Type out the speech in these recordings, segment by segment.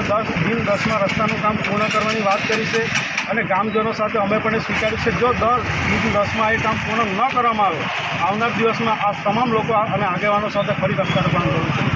એમણે દસ દિન દસમાં રસ્તાનું કામ પૂર્ણ કરવાની વાત કરી છે અને ગામજનો સાથે અમે પણ સ્વીકાર્યું છે, જો દર દિન દસમાં એ કામ પૂર્ણ ન કરવામાં આવે, આવનાર દિવસમાં આ તમામ લોકો અને આગેવાનો સાથે ફરી રસ્તાનું કામ કરવું છે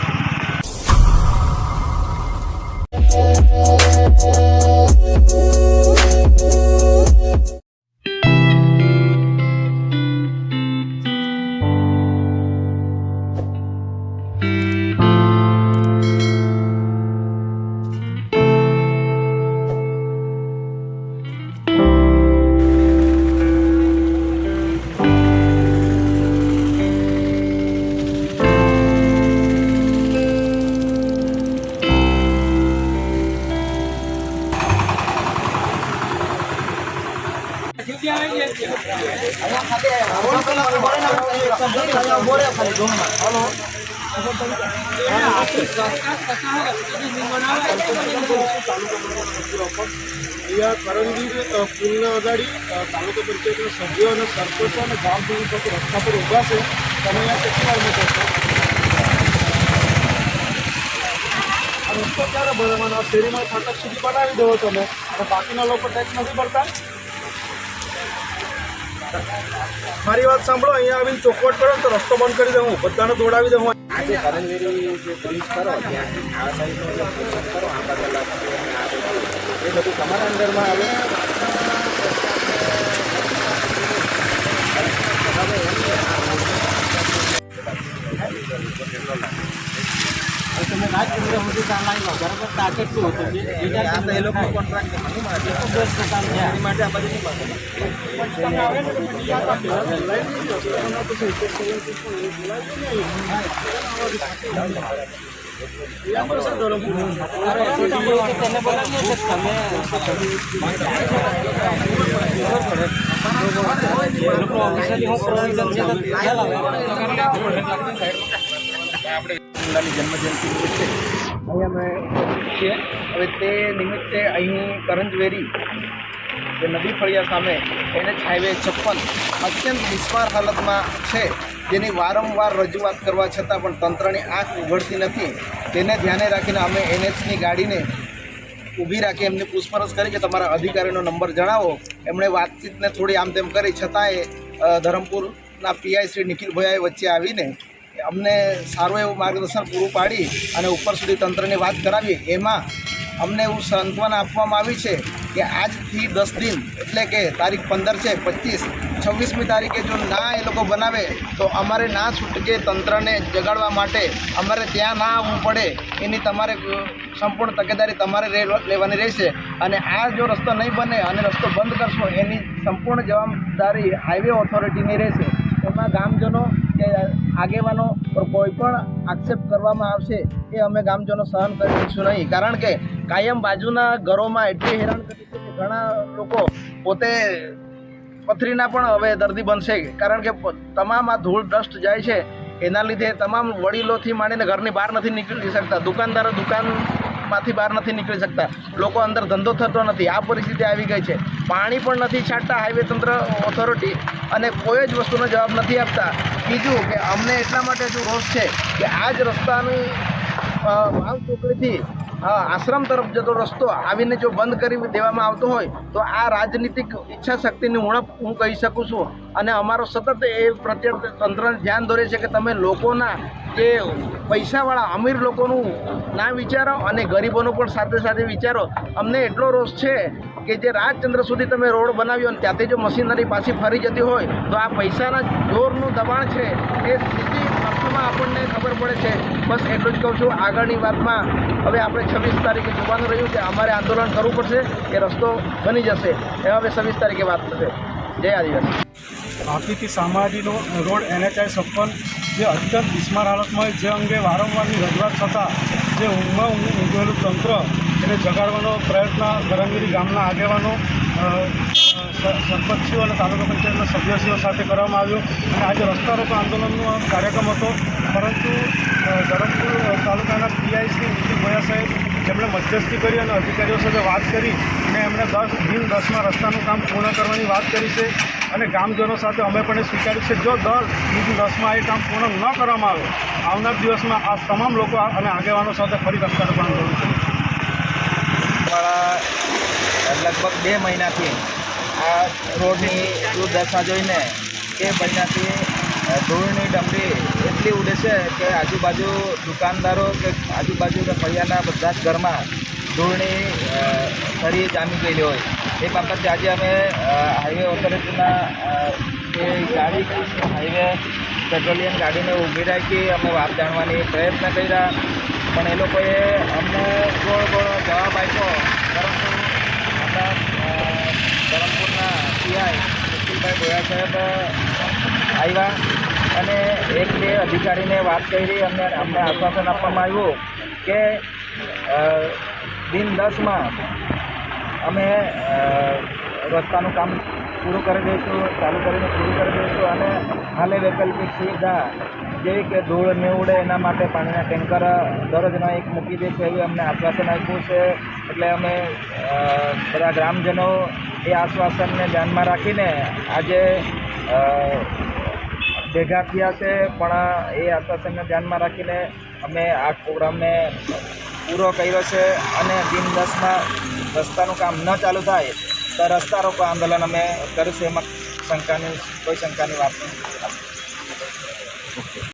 અહીંયા કરણવીર અ, પુલને અગાડી અ, તાલુકા પંચાયતના સભ્યો અને સરપંચો અને ગામજનો સાથે રસ્તા પર ઊભા છે તમે અહીંયા કેટલી વાર મૂકો છો આ રસ્તો ક્યારે બનાવવાનો આ શેરીમાં ફાટક સુધી બનાવી દેવો તમે અને બાકીના લોકો ટેક્સ નથી ભરતા મારી વાત સાંભળો, અહીંયા આવીને ચોખવટ કરો તો રસ્તો બંધ કરી દઉં, બધાને દોડાવી દઉં. આજે કરણવેરી એ બધું તમારા અંદરમાં આવે? બરાબર હતું? એ લોકો કોન્ટ્રાક્ટ દસ ટકા થયા. એની માટે આ બધું નહીં જિલ્લાની જન્મજયંતિ નિમિત્તે. અહીંયા અમે છીએ. હવે તે નિમિત્તે અહીં કરંજવેરી, જે નદી ફળિયા સામે એનએચ હાઈવે છપ્પન, અત્યંત બિસ્માર હાલતમાં છે. જેની વારંવાર રજૂઆત કરવા છતાં પણ તંત્રની આંખ ઉઘડતી નથી. તેને ધ્યાને રાખીને અમે એનએચની ગાડીને ઊભી રાખી એમને પૂછપરછ કરી કે તમારા અધિકારીનો નંબર જણાવો. એમણે વાતચીતને થોડી આમ તેમ કરી. છતાંય ધરમપુરના પીઆઈ શ્રી નિખિલભાઈ વચ્ચે આવીને અમને સારું એવું માર્ગદર્શન પૂરું પાડી અને ઉપર સુધી તંત્રની વાત કરાવી, એમાં અમને એવું સાંત્વના આપવામાં આવી છે કે આજથી દસ દિન, એટલે કે તારીખ પંદર છે, પચીસ, છવ્વીસમી તારીખે જો ના એ લોકો બનાવે, તો અમારે ના છૂટકે તંત્રને જગાડવા માટે અમારે ત્યાં ના આવવું પડે, એની તમારે સંપૂર્ણ તકેદારી તમારે લેવાની રહેશે. અને આ જો રસ્તો નહીં બને અને રસ્તો બંધ કરશો, એની સંપૂર્ણ જવાબદારી હાઈવે ઓથોરિટીની રહેશે. એમાં ગામજનો કે આગેવાનો પર કોઈ પણ આક્ષેપ કરવામાં આવશે એ અમે ગામજનો સહન કરી શકીશું નહીં. કારણ કે કાયમ બાજુના ઘરોમાં એટલી હેરાન કરી છે કે ઘણા લોકો પોતે પથરીના પણ હવે દર્દી બનશે. કારણ કે તમામ આ ધૂળ ડસ્ટ જાય છે. એના લીધે તમામ વડીલોથી માંડીને ઘરની બહાર નથી નીકળી શકતા. દુકાનદારો દુકાનમાંથી બહાર નથી નીકળી શકતા. લોકો અંદર ધંધો થતો નથી. આ પરિસ્થિતિ આવી ગઈ છે. પાણી પણ નથી છાંટતા હાઈવે તંત્ર ઓથોરિટી અને કોઈ જ વસ્તુનો જવાબ નથી આપતા. બીજું કે અમને એટલા માટે જો રોષ છે કે આ જ રસ્તાની વાવ ચોકડીથી આશ્રમ તરફ જતો રસ્તો આવીને જો બંધ કરી દેવામાં આવતો હોય, તો આ રાજનીતિક ઈચ્છા શક્તિની ઉણપ હું કહી શકું છું. અને અમારો સતત એ પ્રત્યે તંત્રને ધ્યાન દોરે છે કે તમે લોકોના જે પૈસાવાળા અમીર લોકોનું ના વિચારો અને ગરીબોનું પણ સાથે સાથે વિચારો. અમને એટલો રોષ છે કે જે રાજચંદ્ર સુધી તમે રોડ બનાવ્યો અને ત્યાંથી જો મશીનરી પાછી ફરી જતી હોય, તો આ પૈસાના જોરનું દબાણ છે. એ સીધી અર્થમાં આપણને ખબર પડે છે. બસ એટલું જ કહું છું, આગળની વાતમાં હવે આપણે છવ્વીસ તારીખે જોવાનું રહ્યું કે અમારે આંદોલન કરવું પડશે કે રસ્તો બની જશે. એ હવે છવ્વીસ તારીખે વાત થશે. જય આદિવાસી. બાકીથી સામાજીનો રોડ એનએચઆઈ છપ્પન જે અત્યંત બિસ્માર હાલતમાં જે અંગે વારંવારની રજૂઆત થતાં જે ઊંઘમાં ઊંઘ ઊંઘેલું તંત્ર એને જગાડવાનો પ્રયત્ન ગરમગીરી ગામના આગેવાનો સરપંચીઓ અને તાલુકા પંચાયતના સભ્યશ્રીઓ સાથે કરવામાં આવ્યો. અને આજે રસ્તા રોકો આંદોલનનો કાર્યક્રમ હતો. પરંતુ ધરમપુર તાલુકાના પીઆઈ શ્રી નીતિન ભોયા સાહેબ જેમણે મધ્યસ્થી કરી અને અધિકારીઓ સાથે વાત કરી અને એમણે દસ દિન દસમાં રસ્તાનું કામ પૂર્ણ કરવાની વાત કરી છે અને ગામજનો સાથે અમે પણ એ સ્વીકાર્યું છે. જો દર દિન દસમાં એ કામ પૂર્ણ ન કરવામાં આવે, આવનાર દિવસમાં આ તમામ લોકો અને આગેવાનો સાથે ફરી રસ્તાનું કામ કરવું લગભગ બે મહિનાથી આ રોડની દુર્દશા જોઈને એ મહિનાથી ધૂળની ડમરી એટલી ઉડે છે કે આજુબાજુ દુકાનદારો કે આજુબાજુના ફળિયાના બધા જ ઘરમાં ધૂળની ફરી જામી ગયેલી હોય. એ બાબતે આજે અમે હાઈવે ઓથોરિટીના જે ગાડી હાઈવે પેટ્રોલિયમ ગાડીને ઊભી રાખી અમે વાત જાણવાની પ્રયત્ન કર્યા. પણ એ લોકોએ અમને ગોળ ગોળ જવાબ આપ્યો. પરંતુ અ, ધરમપુરના પીઆઈ નિખિલભાઈ ગોયા સાહેબ આવ્યા અને એક બે અધિકારીને વાત કરી અમને અમને આશ્વાસન આપવામાં આવ્યું કે દિન દસમાં અમે રસ્તાનું કામ પૂરું કરી દઈશું, ચાલુ કરીને પૂરું કરી દઈશું અને હાલે વૈકલ્પિક સુવિધા જેવી કે ધૂળ ન ઉડે એના માટે પાણીના ટેન્કર દરરોજના એક મૂકી દઈશું એવી અમને આશ્વાસન આપ્યું છે. એટલે અમે બધા ગ્રામજનો એ આશ્વાસનને ધ્યાનમાં રાખીને આજે ભેગા થયા છે, પણ એ આશ્વાસનને ધ્યાનમાં રાખીને અમે આ પ્રોગ્રામને પૂરો કર્યો છે અને દિન દસમાં રસ્તાનું કામ ન ચાલુ થાય તો રસ્તા રોકો આંદોલન અમે કરીશું. એમાં શંકાની, કોઈ શંકાની વાત નથી.